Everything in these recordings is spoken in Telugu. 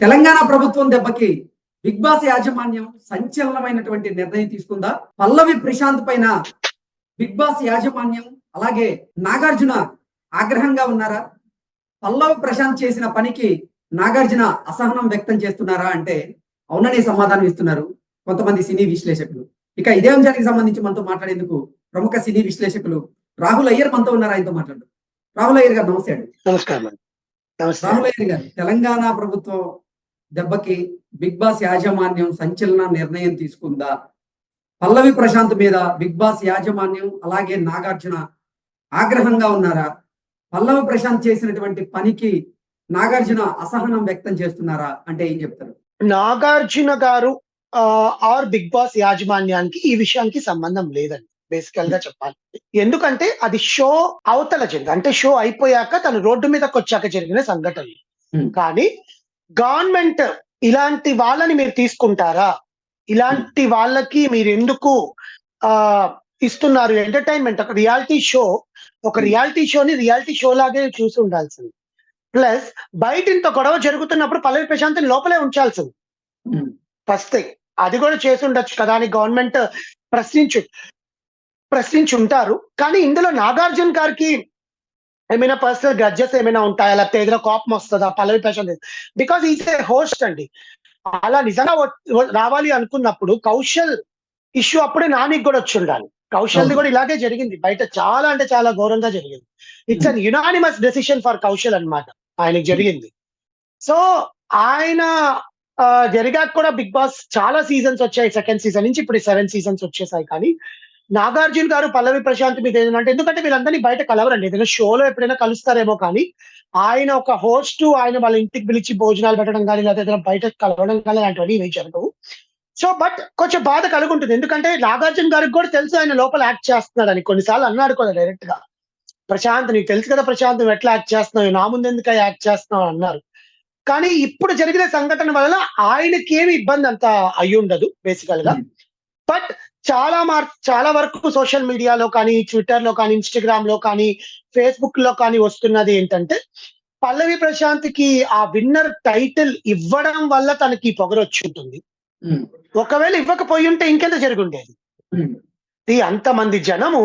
తెలంగాణ ప్రభుత్వం దెబ్బకి బిగ్ బాస్ యాజమాన్యం సంచలనమైనటువంటి నిర్ణయం తీసుకుందా? పల్లవి ప్రశాంత్ పైన బిగ్ బాస్ యాజమాన్యం అలాగే నాగార్జున ఆగ్రహంగా ఉన్నారా? పల్లవి ప్రశాంత్ చేసిన పనికి నాగార్జున అసహనం వ్యక్తం చేస్తున్నారా అంటే అవుననే సమాధానం ఇస్తున్నారు కొంతమంది సినీ విశ్లేషకులు. ఇక ఇదే అంశానికి సంబంధించి మనతో మాట్లాడేందుకు ప్రముఖ సినీ విశ్లేషకులు రాహుల్ అయ్యర్ మనతో ఉన్నారు? ఆయనతో మాట్లాడు రాహుల్ అయ్యర్ గారు నమస్తే అండి. నమస్కారం రాహుల్ అయ్యర్ గారు తెలంగాణ ప్రభుత్వం దెబ్బకి బిగ్ బాస్ యాజమాన్యం సంచలన నిర్ణయం తీసుకుందా? పల్లవి ప్రశాంత్ మీద బిగ్ బాస్ యాజమాన్యం అలాగే నాగార్జున ఆగ్రహంగా ఉన్నారా? పల్లవి ప్రశాంత్ చేసినటువంటి పనికి నాగార్జున అసహనం వ్యక్తం చేస్తున్నారా? అంటే ఏం చెప్తారు? నాగార్జున గారు ఆర్ బిగ్ బాస్ యాజమాన్యానికి ఈ విషయానికి సంబంధం లేదండి. బేసికల్గా చెప్పాలి. ఎందుకంటే అది షో అవతల జరిగింది. అంటే షో అయిపోయాక తను రోడ్డు మీదకి వచ్చాక జరిగిన సంఘటన Hmm. కానీ గవర్నమెంట్ ఇలాంటి వాళ్ళని మీరు తీసుకుంటారా? ఇలాంటి వాళ్ళకి మీరు ఎందుకు ఆ ఇస్తున్నారు ఎంటర్టైన్మెంట్? ఒక రియాలిటీ షో ఒక. రియాలిటీ షోని రియాలిటీ షో లాగే చూసి ఉండాల్సింది. ప్లస్ బయట ఇంత గొడవ జరుగుతున్నప్పుడు పల్లవి ప్రశాంత్ లోపలే ఉంచాల్సింది. ఫస్ట్ థింగ్ అది కూడా చేసి ఉండొచ్చు కదా అని గవర్నమెంట్ ప్రశ్నించు ప్రశ్నించి ఉంటారు కానీ ఇందులో నాగార్జున గారికి ఏమైనా పర్సనల్ గ్రడ్జెస్ ఏమైనా ఉంటాయా? లేకపోతే ఏదైనా కోపం వస్తుందా? Pallavi Prashanth because is a host అండి. అలా నిజంగా రావాలి అనుకున్నప్పుడు కౌశల్ ఇష్యూ అప్పుడే నానికి కూడా వచ్చి ఉండాలి. కౌశల్ది. కూడా ఇలాగే జరిగింది. బయట చాలా అంటే చాలా ఘోరంగా జరిగింది. It's an unanimous decision for Kaushal అన్నమాట. ఆయనకి జరిగింది. సో ఆయన జరిగాక కూడా బిగ్ బాస్ చాలా సీజన్స్ వచ్చాయి. సెకండ్ సీజన్ నుంచి ఇప్పుడు సెవెన్ సీజన్స్ వచ్చేసాయి కానీ నాగార్జున గారు పల్లవి ప్రశాంత్ మీద ఏంటంటే ఎందుకంటే వీళ్ళందరినీ బయట కలవరండి. ఏదైనా షోలో ఎప్పుడైనా కలుస్తారేమో కానీ ఆయన ఒక హోస్ట్ ఆయన వాళ్ళ ఇంటికి పిలిచి భోజనాలు పెట్టడం కానీ లేదా ఏదైనా బయట కలవడం కానీ అలాంటివన్నీ ఏమీ జరగవు. సో బట్ కొంచెం బాధ కలుగుంటుంది. ఎందుకంటే నాగార్జున గారికి కూడా తెలుసు ఆయన లోపల యాక్ట్ చేస్తున్నాడని కొన్నిసార్లు అన్నాడు కూడా డైరెక్ట్గా. ప్రశాంత్ నీకు తెలుసు కదా ప్రశాంత్ నువ్వు ఎట్లా యాక్ట్ చేస్తున్నావు? నా ముందు ఎందుకు యాక్ట్ చేస్తున్నావు? అన్నారు. కానీ ఇప్పుడు జరిగిన సంఘటన వలన ఆయనకి ఏమి ఇబ్బంది అంత అయి ఉండదు బేసికల్గా బట్ చాలా మార్ చాలా వరకు సోషల్ మీడియాలో కానీ ట్విట్టర్లో కానీ ఇన్స్టాగ్రామ్లో కానీ ఫేస్బుక్లో కానీ వస్తున్నది ఏంటంటే పల్లవి ప్రశాంత్కి ఆ విన్నర్ టైటిల్ ఇవ్వడం వల్ల తనకి పొగరు వచ్చి ఉంటుంది ఉమ్, ఒకవేళ ఇవ్వకపోయి ఉంటే ఇంకెంత జరుగుండేది? ఈ అంతమంది జనము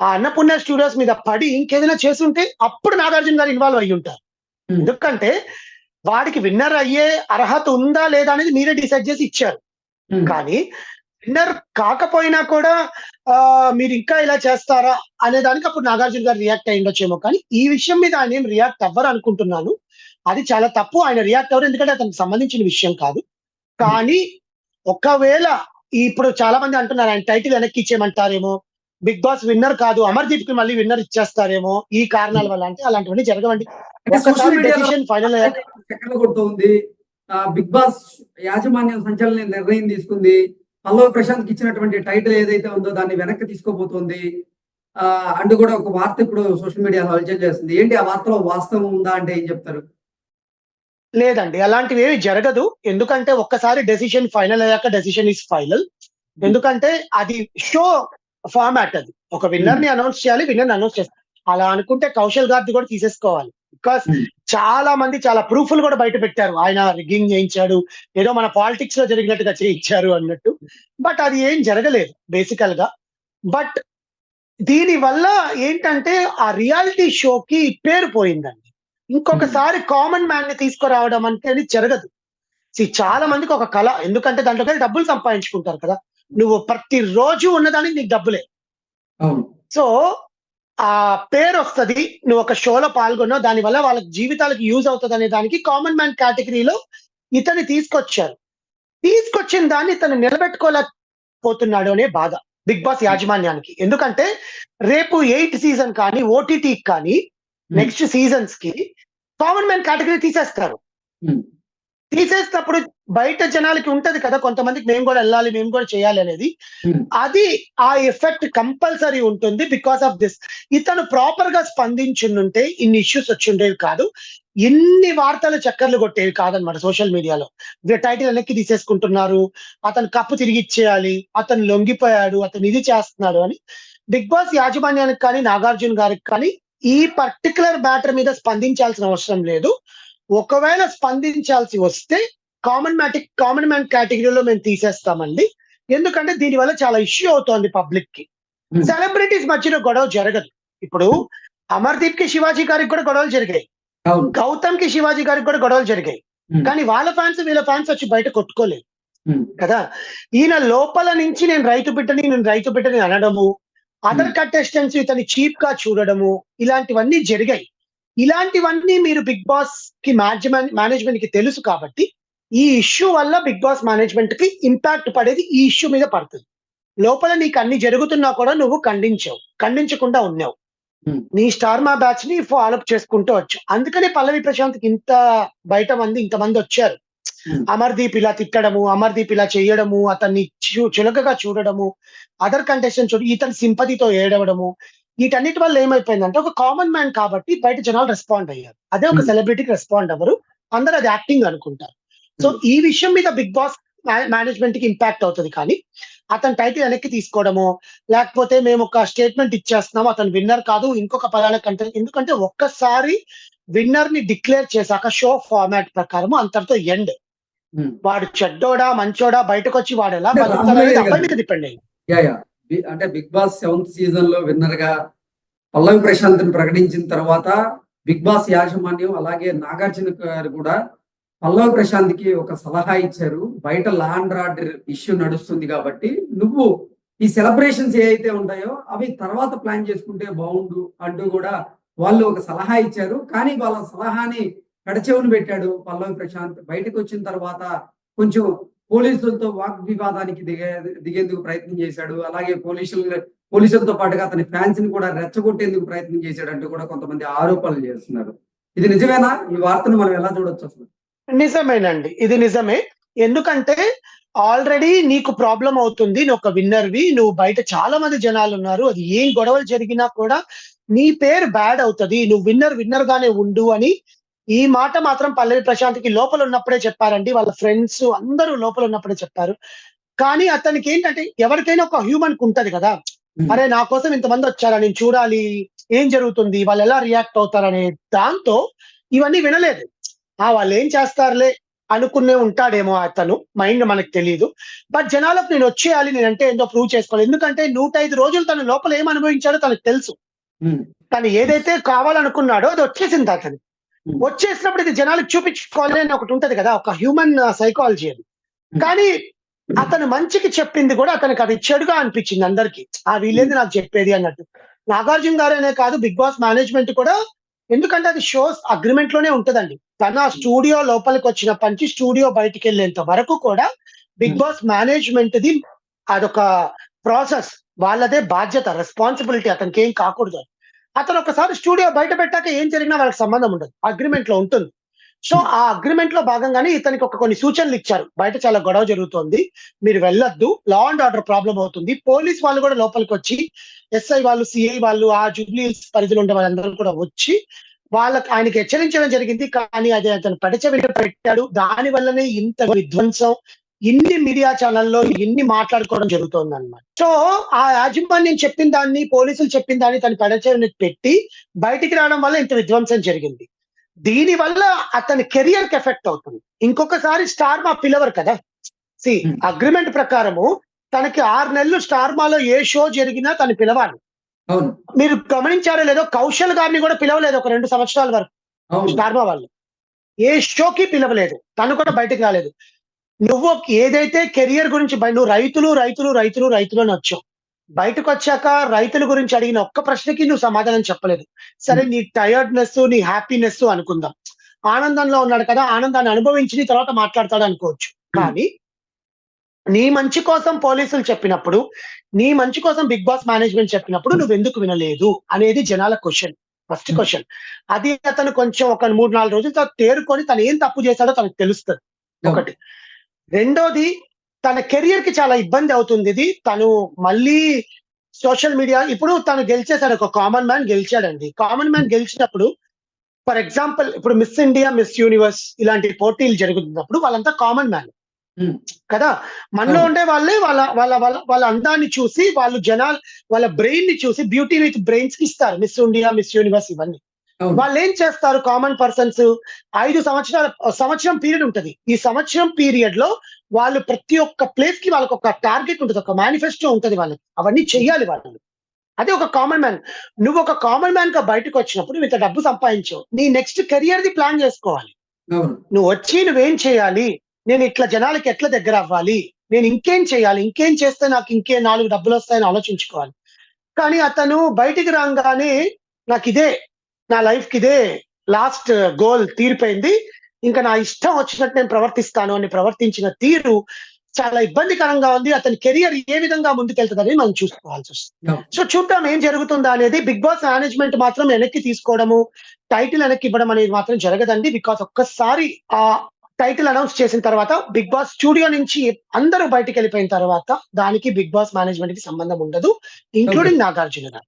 ఆ అన్నపూర్ణ స్టూడియోస్ మీద పడి ఇంకేదైనా చేస్తుంటే అప్పుడు నాగార్జున గారు ఇన్వాల్వ్ అయ్యి ఉంటారు. ఎందుకంటే వాడికి విన్నర్ అయ్యే అర్హత ఉందా లేదా అనేది మీరే డిసైడ్ చేసి ఇచ్చారు. కానీ విన్నర్ కాకపోయినా కూడా మీరు ఇంకా ఇలా చేస్తారా అనే దానికి అప్పుడు నాగార్జున గారు రియాక్ట్ అయి ఉండొచ్చేమో. కానీ ఈ విషయం మీద ఆయన ఏం రియాక్ట్ అవ్వరు అనుకుంటున్నాను. అది చాలా తప్పు. ఆయన రియాక్ట్ అవ్వరు. ఎందుకంటే అతనికి సంబంధించిన విషయం కాదు. కానీ ఒకవేళ ఇప్పుడు చాలా మంది అంటున్నారు ఆయన టైటిల్ వెనక్కి ఇచ్చేయమంటారేమో. బిగ్ బాస్ విన్నర్ కాదు. అమర్దీప్కి మళ్ళీ విన్నర్ ఇచ్చేస్తారేమో. ఈ కారణాల వల్ల అంటే అలాంటివన్నీ జరగవండి. డెసిషన్ ఫైనల్ బిగ్ బాస్ యాజమాన్యం సంచలన నిర్ణయం తీసుకుంది. పల్లవి ప్రశాంత్కి ఇచ్చినటువంటి టైటిల్ ఏదైతే ఉందో దాన్ని వెనక్కి తీసుకోబోతోంది. ఆ అండ్ కూడా ఒక వార్త ఇప్పుడు సోషల్ మీడియాలో హల్చల్ చేస్తుంది. ఏంటి ఆ వార్తలో వాస్తవం ఉందా అంటే ఏం చెప్తారు? లేదండి. అలాంటివి ఏమి జరగదు. ఎందుకంటే ఒక్కసారి డెసిషన్ ఫైనల్ అయ్యాక డెసిషన్ ఇస్ ఫైనల్ ఎందుకంటే అది షో ఫార్మాట్ అది. ఒక విన్నర్ని అనౌన్స్ చేయాలి విన్నర్ అనౌన్స్ చేస్తారు అలా అనుకుంటే కౌశల్ గారిది కూడా తీసేసుకోవాలి. Because Hmm. చాలా మంది చాలా ప్రూఫ్లు కూడా బయట పెట్టారు. ఆయన రిగ్గింగ్ చేయించాడు ఏదో మన పాలిటిక్స్లో జరిగినట్టుగా చేయించారు అన్నట్టు. బట్ అది ఏం జరగలేదు బేసికల్గా. బట్ దీని వల్ల ఏంటంటే ఆ రియాలిటీ షోకి పేరు పోయిందండి. ఇంకొకసారి కామన్ మ్యాన్ని తీసుకురావడం అంటే అది జరగదు. చాలా మందికి ఒక కళ ఎందుకంటే దాంట్లోకి డబ్బులు సంపాదించుకుంటారు కదా. నువ్వు ప్రతి రోజు ఉన్నదానికి నీకు డబ్బులే. సో ఆ పేరు వస్తది నువ్వు ఒక షోలో పాల్గొన్నావు. దానివల్ల వాళ్ళ జీవితాలకు యూజ్ అవుతుంది అనే దానికి కామన్ మ్యాన్ కేటగిరీలో ఇతన్ని తీసుకొచ్చారు. తీసుకొచ్చిన దాన్ని ఇతను నిలబెట్టుకోలేకపోతున్నాడు అనే బాధ బిగ్ బాస్ యాజమాన్యానికి. ఎందుకంటే రేపు ఎయిట్ సీజన్ కానీ ఓటీటీ కానీ నెక్స్ట్ సీజన్స్కి కామన్ మ్యాన్ కేటగిరీ తీసేస్తారు. తీసేసినప్పుడు బయట జనాలకి ఉంటది కదా కొంతమందికి మేము కూడా వెళ్ళాలి మేము కూడా చేయాలి అనేది. Hmm. అది ఆ ఎఫెక్ట్ కంపల్సరీ ఉంటుంది బికాస్ ఆఫ్ దిస్ ఇతను ప్రాపర్గా స్పందించుంటే ఇన్ని ఇష్యూస్ వచ్చి ఉండేవి కాదు. ఇన్ని వార్తలు చక్కర్లు కొట్టేవి కాదనమాట సోషల్ మీడియాలో టైటిల్ వెనక్కి తీసేసుకుంటున్నారు. అతను కప్పు తిరిగి ఇచ్చేయాలి అతను లొంగిపోయాడు అతను ఇది చేస్తున్నాడు అని. బిగ్ బాస్ యాజమాన్యానికి కానీ నాగార్జున గారికి కానీ ఈ పర్టికులర్ మ్యాటర్ మీద స్పందించాల్సిన అవసరం లేదు. ఒకవేళ స్పందించాల్సి వస్తే కామన్ మ్యాటిక్ కామన్ మ్యాన్ కేటగిరీలో మేము తీసేస్తామండి. ఎందుకంటే దీని వల్ల చాలా ఇష్యూ అవుతోంది పబ్లిక్కి Hmm. సెలబ్రిటీస్ మధ్యలో గొడవ జరగదు. ఇప్పుడు అమర్దీప్కి శివాజీ గారికి కూడా గొడవలు జరిగాయి. గౌతమ్కి శివాజీ గారికి కూడా గొడవలు జరిగాయి. Hmm. కానీ వాళ్ళ ఫ్యాన్స్ వీళ్ళ ఫ్యాన్స్ వచ్చి బయట కొట్టుకోలేదు. Hmm. కదా? ఈయన లోపల నుంచి నేను రైతు బిడ్డని నేను రైతు బిడ్డని అనడము అదర్. కంటెస్టెంట్స్ ఇతని చీప్గా చూడడము ఇలాంటివన్నీ జరిగాయి. ఇలాంటివన్నీ మీరు బిగ్ బాస్కి మేనేజ్మెంట్కి తెలుసు కాబట్టి ఈ ఇష్యూ వల్ల బిగ్ బాస్ మేనేజ్మెంట్కి ఇంపాక్ట్ పడేది ఈ ఇష్యూ మీద పడుతుంది. లోపల నీకు అన్ని జరుగుతున్నా కూడా నువ్వు ఖండించావు. ఖండించకుండా ఉన్నావు. Hmm. నీ స్టార్ మా బ్యాచ్ని ఫాలో అప్ చేసుకుంటూ వచ్చావు అందుకనే పల్లవి ప్రశాంత్కి ఇంత బయట మంది ఇంతమంది వచ్చారు. Hmm. అమర్దీప్ ఇలా తిట్టడము అమర్దీప్ ఇలా చేయడము అతన్ని చులకగా చూడడము అదర్ కంటెస్టెంట్ చూడ ఇతని సింపతితో ఏడవడము వీటన్నిటి వల్ల ఏమైపోయిందంటే ఒక కామన్ మ్యాన్ కాబట్టి బయట జనాలు రెస్పాండ్ అయ్యారు. అదే ఒక Hmm. సెలబ్రిటీకి రెస్పాండ్ అవ్వరు. అందరు అది యాక్టింగ్ అనుకుంటారు. సో. ఈ విషయం మీద బిగ్ బాస్ మేనేజ్మెంట్కి ఇంపాక్ట్ అవుతుంది కానీ అతని టైటిల్ వెనక్కి తీసుకోవడము లేకపోతే మేము ఒక స్టేట్మెంట్ ఇచ్చేస్తున్నాము అతను విన్నర్ కాదు ఇంకొక పలానా కంటెంట్ ఎందుకంటే ఒక్కసారి విన్నర్ని డిక్లేర్ చేశాక షో ఫార్మాట్ ప్రకారం అంతటితో ఎండ్ Hmm. వాడు చెడ్డోడా మంచోడా బయటకు వచ్చి వాడు ఎలా. మీద డిపెండ్ అయ్యింది అంటే బిగ్ బాస్ సెవెంత్ సీజన్లో విన్నర్గా పల్లవి ప్రశాంత్ ప్రకటించిన తర్వాత బిగ్ బాస్ యాజమాన్యం అలాగే నాగార్జున గారు కూడా పల్లవ్ ప్రశాంత్కి ఒక సలహా ఇచ్చారు. బయట లా ఆర్డర్ ఇష్యూ నడుస్తుంది కాబట్టి నువ్వు ఈ సెలబ్రేషన్స్ ఏ అయితే ఉంటాయో అవి తర్వాత ప్లాన్ చేసుకుంటే బాగుండు అంటూ కూడా వాళ్ళు ఒక సలహా ఇచ్చారు. కానీ వాళ్ళ సలహాని కడచెవును పెట్టాడు పల్లవి ప్రశాంత్. బయటకు వచ్చిన తర్వాత కొంచెం పోలీసులతో వాగ్వివాదానికి దిగే దిగేందుకు ప్రయత్నం చేశాడు. అలాగే పోలీసులు పోలీసులతో పాటుగా అతని ఫ్యాన్స్ని కూడా రెచ్చగొట్టేందుకు ప్రయత్నం చేశాడు అంటూ కూడా కొంతమంది ఆరోపణలు చేస్తున్నారు. ఇది నిజమేనా? ఈ వార్తను మనం ఎలా చూడొచ్చు అసలు? నిజమేనండి. ఇది నిజమే. ఎందుకంటే ఆల్రెడీ నీకు ప్రాబ్లం అవుతుంది. నువ్వు ఒక విన్నర్వి. నువ్వు బయట చాలా మంది జనాలు ఉన్నారు. అది ఏం గొడవలు జరిగినా కూడా నీ పేరు బ్యాడ్ అవుతుంది. నువ్వు విన్నర్ విన్నర్ గానే ఉండు అని ఈ మాట మాత్రం పల్లవి ప్రశాంత్కి లోపల ఉన్నప్పుడే చెప్పారండి. వాళ్ళ ఫ్రెండ్స్ అందరూ లోపల ఉన్నప్పుడే చెప్పారు. కానీ అతనికి ఏంటంటే ఎవరికైనా ఒక హ్యూమన్కు ఉంటది కదా. అరే నా కోసం ఇంతమంది వచ్చారా? నేను చూడాలి. ఏం జరుగుతుంది? వాళ్ళు ఎలా రియాక్ట్ అవుతారనే దాంతో ఇవన్నీ వినలేదు. ఆ వాళ్ళు ఏం చేస్తారులే అనుకునే ఉంటాడేమో అతను. మైండ్ మనకు తెలియదు బట్ జనాలకు నేను వచ్చేయాలి నేను అంటే ఏంటో ప్రూవ్ చేసుకోవాలి. ఎందుకంటే నూట ఐదు రోజులు తన లోపల ఏం అనుభవించాడో తనకు తెలుసు. తను ఏదైతే కావాలనుకున్నాడో అది వచ్చేసింది అతను. వచ్చేసినప్పుడు ఇది జనాలకు చూపించుకోవాలి అని ఒకటి ఉంటది కదా ఒక హ్యూమన్ సైకాలజీ అది. కానీ అతను మంచికి చెప్పింది కూడా అతనికి అది చెడుగా అనిపించింది అందరికి. ఆ వీలేది నాకు చెప్పేది అన్నట్టు. నాగార్జున గారనే కాదు బిగ్ బాస్ మేనేజ్మెంట్ కూడా ఎందుకంటే అది షోస్ అగ్రిమెంట్లోనే ఉంటదండి. తన స్టూడియో లోపలికి వచ్చినప్పటి నుంచి స్టూడియో బయటికి వెళ్ళేంత వరకు కూడా బిగ్. బాస్ మేనేజ్మెంట్ ది అదొక ప్రాసెస్ వాళ్ళదే బాధ్యత రెస్పాన్సిబిలిటీ అతనికి ఏం కాకూడదు. అతను ఒకసారి స్టూడియో బయట పెట్టాక ఏం జరిగినా వాళ్ళకి సంబంధం ఉండదు. అగ్రిమెంట్లో ఉంటుంది. సో ఆ అగ్రిమెంట్లో భాగంగానే ఇతనికి ఒక కొన్ని సూచనలు ఇచ్చారు. బయట చాలా గొడవ జరుగుతోంది. మీరు వెళ్ళొద్దు. లా అండ్ ఆర్డర్ ప్రాబ్లం అవుతుంది. పోలీస్ వాళ్ళు కూడా లోపలికి వచ్చి ఎస్ఐ వాళ్ళు సిఐ వాళ్ళు ఆ జూబ్లీ పరిధిలో ఉండే వాళ్ళందరూ కూడా వచ్చి వాళ్ళకి ఆయనకి హెచ్చరించడం జరిగింది కానీ అది అతను పెడచెవిన పెట్టాడు. దాని వల్లనే ఇంత విధ్వంసం ఇన్ని మీడియా ఛానల్లో ఇన్ని మాట్లాడుకోవడం జరుగుతోంది అనమాట సో ఆ యాజమాన్యం చెప్పిన దాన్ని పోలీసులు చెప్పిన దాన్ని తన పెడచెవిని పెట్టి బయటికి రావడం వల్ల ఇంత విధ్వంసం జరిగింది. దీని వల్ల అతని కెరియర్కి ఎఫెక్ట్ అవుతుంది. ఇంకొకసారి స్టార్ మా పిలవరు కదా? సి. అగ్రిమెంట్ ప్రకారము తనకి ఆరు నెలలు స్టార్ మాలో ఏ షో జరిగినా తను పిలవాలి. అవును. మీరు గమనించారో లేదో కౌశల్ గారిని కూడా పిలవలేదు ఒక రెండు సంవత్సరాల వరకు. స్టార్మా వాళ్ళు. ఏ షోకి పిలవలేదు. తను కూడా బయటకు రాలేదు. నువ్వు ఏదైతే కెరియర్ గురించి నువ్వు రైతులు రైతులు రైతులు రైతులు అని వచ్చావు. బయటకు వచ్చాక రైతుల గురించి అడిగిన ఒక్క ప్రశ్నకి నువ్వు సమాధానం చెప్పలేదు. సరే నీ టైర్డ్నెస్ నీ హ్యాపీనెస్ అనుకుందాం. ఆనందంలో ఉన్నాడు కదా ఆనందాన్ని అనుభవించి నీ తర్వాత మాట్లాడతాడు అనుకోవచ్చు. కానీ నీ మంచి కోసం పోలీసులు చెప్పినప్పుడు నీ మంచి కోసం బిగ్ బాస్ మేనేజ్మెంట్ చెప్పినప్పుడు నువ్వు ఎందుకు వినలేదు? అనేది జనాల క్వశ్చన్. First question. అది అతను కొంచెం ఒక మూడు నాలుగు రోజుల తర్వాత తేరుకొని తను ఏం తప్పు చేశాడో తనకు తెలుస్తుంది. ఒకటి. రెండోది తన కెరియర్కి చాలా ఇబ్బంది అవుతుంది. ఇది తను మళ్ళీ సోషల్ మీడియా ఇప్పుడు తను గెలిచేశాడు. ఒక కామన్ మ్యాన్ గెలిచాడండి. కామన్ మ్యాన్ గెలిచినప్పుడు ఫర్ ఎగ్జాంపుల్ ఇప్పుడు మిస్ ఇండియా మిస్ యూనివర్స్ ఇలాంటి పోటీలు జరుగుతున్నప్పుడు వాళ్ళంతా కామన్ మ్యాన్. Hmm. కదా? మనలో. ఉండే వాళ్ళే వాళ్ళ వాళ్ళ వాళ్ళ వాళ్ళ అందాన్ని చూసి వాళ్ళు జనాలు వాళ్ళ బ్రెయిన్ని చూసి బ్యూటీ విత్ బ్రెయిన్స్కి ఇస్తారు. మిస్ ఇండియా మిస్ యూనివర్స్ ఇవన్నీ. వాళ్ళు ఏం చేస్తారు కామన్ పర్సన్స్? ఐదు సంవత్సరాల సంవత్సరం పీరియడ్ ఉంటది. ఈ సంవత్సరం పీరియడ్లో వాళ్ళు ప్రతి ఒక్క ప్లేస్కి వాళ్ళకి ఒక టార్గెట్ ఉంటుంది ఒక మేనిఫెస్టో ఉంటది వాళ్ళకి. అవన్నీ చెయ్యాలి వాళ్ళు. అదే ఒక కామన్ మ్యాన్. నువ్వు ఒక కామన్ మ్యాన్గా బయటకు వచ్చినప్పుడు నువ్వు ఇంత డబ్బు సంపాదించావు. నీ నెక్స్ట్ కెరియర్ ది ప్లాన్ చేసుకోవాలి. నువ్వు వచ్చి నువ్వేం చేయాలి? నేను ఇట్లా జనాలకి ఎట్లా దగ్గర అవ్వాలి? నేను ఇంకేం చేయాలి? ఇంకేం చేస్తే నాకు ఇంకే నాలుగు డబ్బులు వస్తాయని ఆలోచించుకోవాలి. కానీ అతను బయటికి రాగానే నాకు ఇదే నా లైఫ్కి ఇదే లాస్ట్ గోల్ తీరిపోయింది. ఇంకా నా ఇష్టం వచ్చినట్టు నేను ప్రవర్తిస్తాను అని ప్రవర్తించిన తీరు చాలా ఇబ్బందికరంగా ఉంది. అతని కెరియర్ ఏ విధంగా ముందుకెళ్తుందని మనం చూసుకోవాల్సి వస్తుంది. సో చూద్దాం ఏం జరుగుతుందా అనేది బిగ్ బాస్ మేనేజ్మెంట్ మాత్రం వెనక్కి తీసుకోవడము టైటిల్ వెనక్కి ఇవ్వడం అనేది మాత్రం జరగదండి. బికాస్ ఒక్కసారి ఆ టైటిల్ అనౌన్స్ చేసిన తర్వాత బిగ్ బాస్ స్టూడియో నుంచి అందరూ బయటికి వెళ్ళిపోయిన తర్వాత దానికి బిగ్ బాస్ మేనేజ్మెంట్కి సంబంధం ఉండదు ఇంక్లూడింగ్ నాగార్జున. గారు